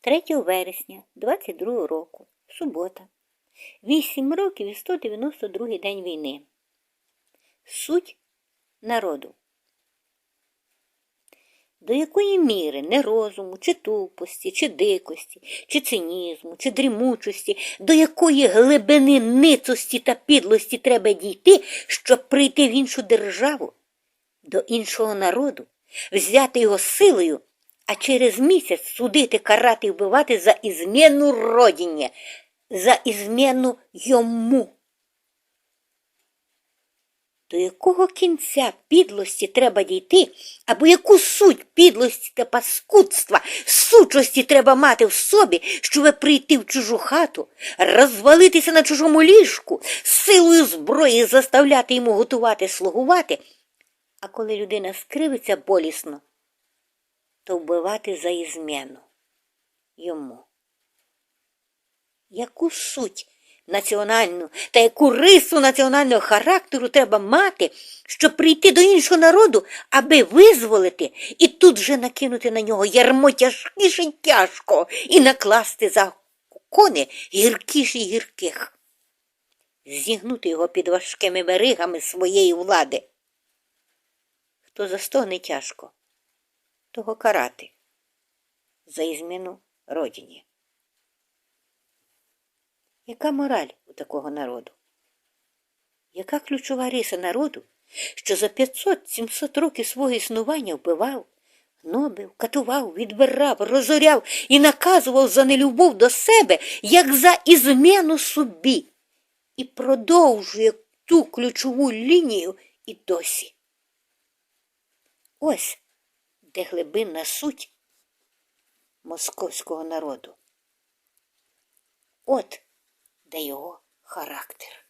3 вересня 22 року, субота. 8 років і 192 день війни. Суть народу. До якої міри нерозуму, чи тупості, чи дикості, чи цинізму, чи дрімучості, до якої глибини ницості та підлості треба дійти, щоб прийти в іншу державу, до іншого народу, взяти його силою, а через місяць судити, карати і вбивати за ізміну родині, за ізміну йому. До якого кінця підлості треба дійти, або яку суть підлості та паскудства, сучості треба мати в собі, щоб прийти в чужу хату, розвалитися на чужому ліжку, силою зброї заставляти йому готувати, слугувати, а коли людина скривиться болісно, то вбивати за ізмену йому. Яку суть національну та яку рису національного характеру треба мати, щоб прийти до іншого народу, аби визволити і тут же накинути на нього ярмо тяжкіше тяжко і накласти за кони гіркіші гірких, зігнути його під важкими берегами своєї влади. Хто застогне тяжко, того карати за ізміну родині. Яка мораль у такого народу? Яка ключова риса народу, що за 500-700 років свого існування вбивав, гнобив, катував, відбирав, розоряв і наказував за нелюбов до себе, як за ізмену собі, і продовжує ту ключову лінію і досі. Ось де глибинна суть московського народу. От де його характер.